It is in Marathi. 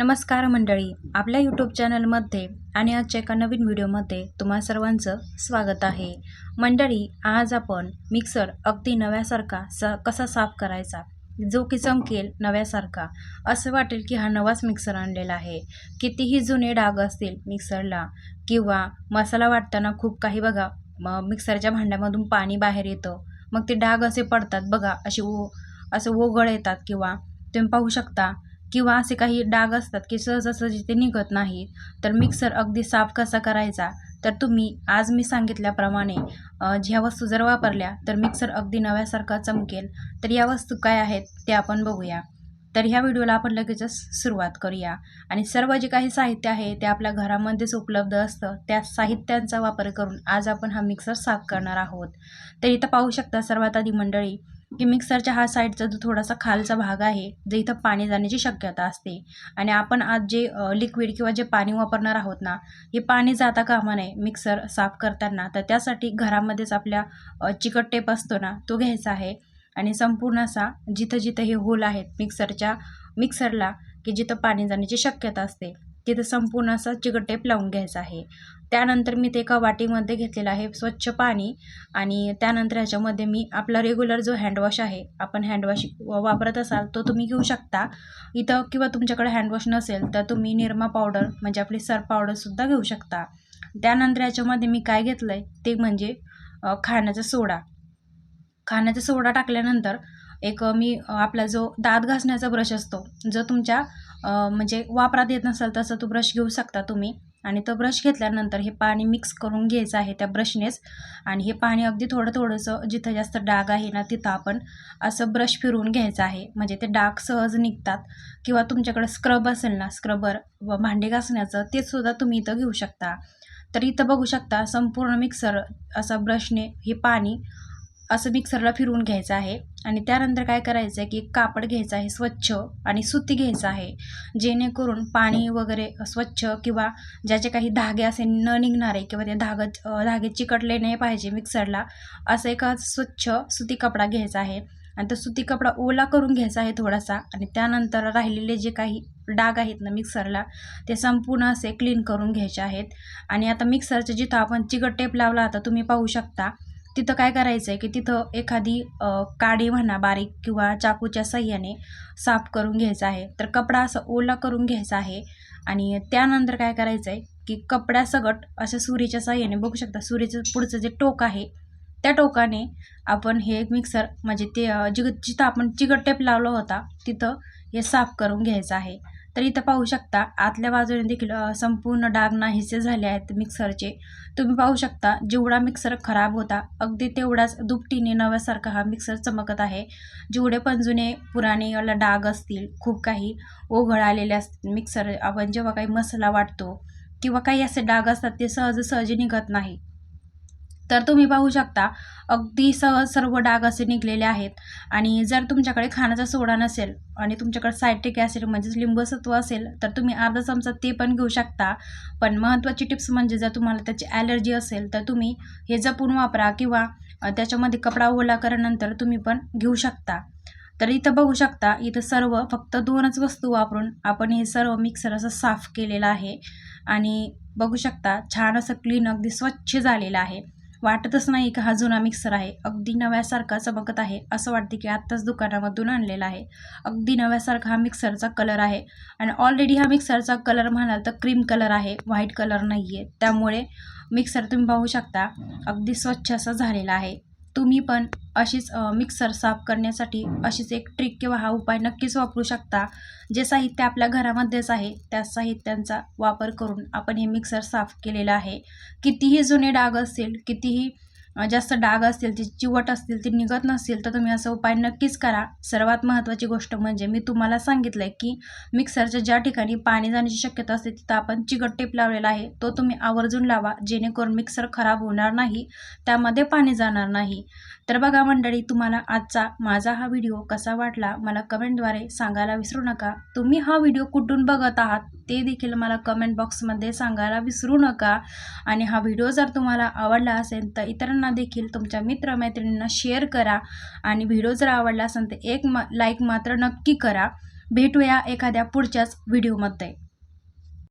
नमस्कार मंडळी आपल्या यूट्यूब चॅनलमध्ये आणि आजच्या एका नवीन व्हिडिओमध्ये तुम्हा सर्वांचं स्वागत आहे. मंडळी आज आपण मिक्सर अगदी नव्यासारखा स कसा साफ करायचा? जो की चमकेल नव्यासारखा. असं वाटेल की हा नवाच मिक्सर आणलेला आहे. कितीही जुने डाग असतील मिक्सरला किंवा मसाला वाटताना खूप काही बघा मिक्सरच्या भांड्यामधून पाणी बाहेर येतं. मग ते डाग असे पडतात बघा असे ओ असं ओघळ येतात किंवा तुम्ही पाहू शकता किंवा असे काही डाग असतात की सहजासहजी ते निघत नाही तर मिक्सर अगदी साफ कसा करायचा? तर तुम्ही आज मी सांगितल्याप्रमाणे ज्या वस्तू जर वापरल्या तर मिक्सर अगदी नव्यासारखा चमकेल. तर या वस्तू काय आहेत ते आपण बघूया. तर ह्या व्हिडिओला आपण लगेचच सुरुवात करूया. आणि सर्व जे काही साहित्य आहे ते आपल्या घरामध्येच उपलब्ध असतं. त्या साहित्यांचा वापर करून आज आपण हा मिक्सर साफ करणार आहोत. तर इथं पाहू शकता सर्वात आधी मंडळी की मिक्सरच्या हा साईडचा जो थोडासा खालचा भाग आहे जे इथं पाणी जाण्याची शक्यता असते. आणि आपण आज जे लिक्विड किंवा जे पाणी वापरणार आहोत ना हे पाणी जाता कामा नये मिक्सर साफ करताना तर त्यासाठी घरामध्येच आपल्या चिकट टेप असतो ना तो घ्यायचा आहे. आणि संपूर्ण असा जिथं जिथं हे होल आहेत मिक्सरच्या मिक्सरला की जिथं पाणी जाण्याची शक्यता असते. तिथं संपूर्ण असा चिकट टेप लावून घ्यायचा आहे. त्यानंतर मी ते एका वाटीमध्ये घेतलेलं आहे स्वच्छ पाणी आणि त्यानंतर ह्याच्यामध्ये मी आपला रेग्युलर जो हँडवॉश आहे आपण हँडवॉश वापरत असाल तो तुम्ही घेऊ शकता. इथं किंवा तुमच्याकडे हँडवॉश नसेल तर तुम्ही निरमा पावडर म्हणजे आपली सर्फ पावडरसुद्धा घेऊ शकता. त्यानंतर ह्याच्यामध्ये मी काय घेतलं आहे ते म्हणजे खाण्याचा सोडा. खाण्याचा सोडा टाकल्यानंतर एक मी आपला जो दात घासण्याचा ब्रश असतो जो तुमच्या म्हणजे वापरात येत नसेल तसं तो ब्रश घेऊ शकता तुम्ही. आणि तो ब्रश घेतल्यानंतर हे पाणी मिक्स करून घ्यायचं आहे त्या ब्रशनेच आणि हे पाणी अगदी थोडं थोडंसं जिथं जास्त डाग आहे ना तिथं आपण असं ब्रश फिरवून घ्यायचं आहे. म्हणजे ते डाग सहज निघतात. किंवा तुमच्याकडे स्क्रब असेल ना स्क्रबर व भांडे घासण्याचं ते सुद्धा तुम्ही इथं घेऊ शकता. तर इथं बघू शकता संपूर्ण मिक्सर असा ब्रशने हे पाणी असं मिक्सरला फिरवून घ्यायचं आहे. आणि त्यानंतर काय करायचं आहे की कापड घ्यायचं आहे स्वच्छ आणि सुती घ्यायचं आहे. जेणेकरून पाणी वगैरे स्वच्छ किंवा ज्याचे काही धागे असे न निघणारे किंवा ते धाग धागे चिकटले नाही पाहिजे मिक्सरला असं एक स्वच्छ सुती कपडा घ्यायचा आहे. आणि तो सुती कपडा ओला करून घ्यायचा आहे थोडासा. आणि त्यानंतर राहिलेले जे काही डाग आहेत ना मिक्सरला ते संपूर्ण असे क्लीन करून घ्यायचे आहेत. आणि आता मिक्सरचं जिथं आपण चिकट टेप लावला आता तुम्ही पाहू शकता. तिथं काय करायचं आहे की तिथं एखादी काडी म्हणा बारीक किंवा चाकूच्या सहाय्याने साफ करून घ्यायचा आहे. तर कपडा असा ओला करून घ्यायचा आहे आणि त्यानंतर काय करायचं आहे की कपड्यासकट असं सुरीच्या सहाय्याने बघू शकता सुरीचं पुढचं जे टोक आहे त्या टोकाने आपण हे मिक्सर म्हणजे ते जिग जिथं आपण चिकट टेप लावला होता तिथं हे साफ करून घ्यायचं आहे. तर इथं पाहू शकता आतल्या बाजूने देखील संपूर्ण डाग नाहीसे झाले आहेत मिक्सरचे तुम्ही पाहू शकता जेवढा मिक्सर खराब होता अगदी तेवढाच दुपटीने नव्यासारखा हा मिक्सर चमकत आहे. जेवढे पण जुने पुराणे याला डाग असतील खूप काही ओघळ आलेले असतील मिक्सर आपण जेव्हा काही मसाला वाटतो किंवा काही असे डाग असतात ते सहजासहजी निघत नाही. तर तुम्ही पाहू शकता अगदी सहज सर्व डाग असे निघलेले आहेत. आणि जर तुमच्याकडे खाण्याचा सोडा नसेल आणि तुमच्याकडे सायट्रिक ॲसिड म्हणजेच लिंबसत्व असेल तर तुम्ही अर्धा चमचा ते पण घेऊ शकता. पण महत्त्वाची टिप्स म्हणजे जर तुम्हाला त्याची ॲलर्जी असेल तर तुम्ही हे जपून वापरा किंवा त्याच्यामध्ये कपडा ओला केल्यानंतर तुम्ही पण घेऊ शकता. तर इथं बघू शकता इथं सर्व फक्त दोनच वस्तू वापरून आपण हे सर्व मिक्सर असं साफ केलेलं आहे. आणि बघू शकता छान असं क्लीन अगदी स्वच्छ झालेलं आहे. वाटतच नाही का हा जुना मिक्सर आहे. अगदी नव्यासारखा चमकत आहे असं वाटते की आत्ताच दुकानामधून आणलेला आहे. अगदी नव्यासारखा हा मिक्सरचा कलर आहे. आणि ऑलरेडी हा मिक्सरचा कलर म्हणाल तर क्रीम कलर आहे व्हाईट कलर नाही आहे त्यामुळे मिक्सर तुम्ही पाहू शकता अगदी स्वच्छ असा झालेला आहे. तुम्ही पण अशीच मिक्सर साफ करण्यासाठी अशीच एक ट्रिक किंवा हा उपाय नक्कीच वापरू शकता. जे साहित्य आपल्या घरामध्येच आहे त्या साहित्यांचा वापर करून आपण हे मिक्सर साफ केलेलं आहे. कितीही जुने डाग असतील कितीही जास्त डाग असतील ती चिवट असतील ती निघत नसतील तर तुम्ही असा उपाय नक्कीच करा. सर्वात महत्त्वाची गोष्ट म्हणजे मी तुम्हाला सांगितलं आहे की मिक्सरच्या ज्या ठिकाणी पाणी जाण्याची शक्यता असते तिथं आपण चिकट टेप लावलेला आहे. तो तुम्ही आवर्जून लावा जेणेकरून मिक्सर खराब होणार नाही त्यामध्ये पाणी जाणार नाही. तर बघा मंडळी तुम्हाला आजचा माझा हा व्हिडिओ कसा वाटला मला कमेंटद्वारे सांगायला विसरू नका. तुम्ही हा व्हिडिओ कुठून बघत आहात ते देखील मला कमेंट बॉक्समध्ये सांगायला विसरू नका. आणि हा व्हिडिओ जर तुम्हाला आवडला असेल तर इतरांना देखील तुमच्या मित्रमैत्रिणींना शेअर करा. आणि व्हिडिओ जर आवडला असेल तर एक मा लाईक मात्र नक्की करा. भेटूया एखाद्या पुढच्याच व्हिडिओमध्ये